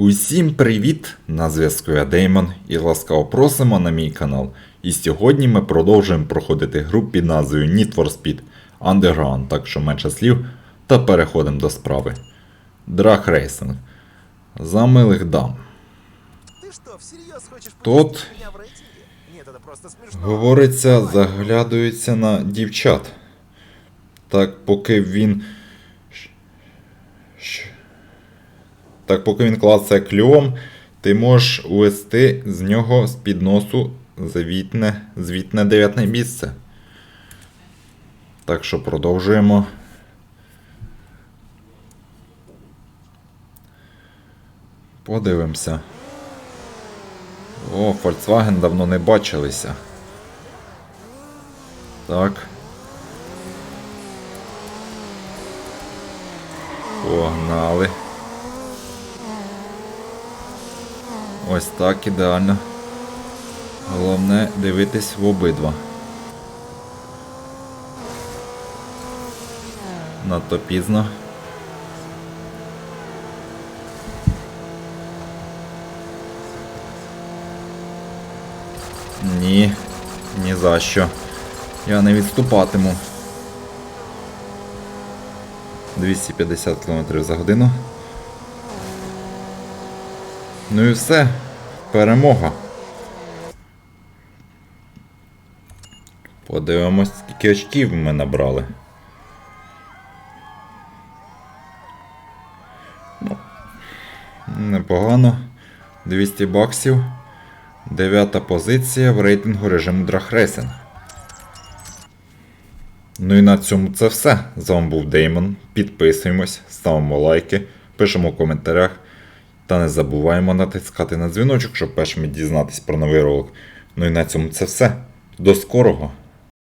Усім привіт! На зв'язку я Деймон і ласкаво просимо на мій канал. І сьогодні ми продовжуємо проходити гру під назвою Need for Speed Underground, так що менше слів, та переходимо до справи. Драг рейсинг. За милих дам. Смешно. Говориться, заглядується на дівчат. Так, поки він. Так, поки він клацає клювом, ти можеш увести з нього з під носу звітне, звітне дев'ятне місце. Так що продовжуємо. Подивимося. О, Volkswagen давно не бачилися. Так. Погнали. Ось так ідеально. Головне дивитись в обидва. Надто пізно. Ні, ні за що. Я не відступатиму. 250 км за годину. Ну і все. Перемога. Подивимось, скільки очків ми набрали. Ну, непогано. 200 баксів. Дев'ята позиція в рейтингу режиму Драхрейсинг. Ну і на цьому це все. З вами був Деймон. Підписуємось, ставимо лайки, пишемо в коментарях. Та не забуваємо натискати на дзвіночок, щоб першими дізнатись про новий ролик. Ну і на цьому це все. До скорого!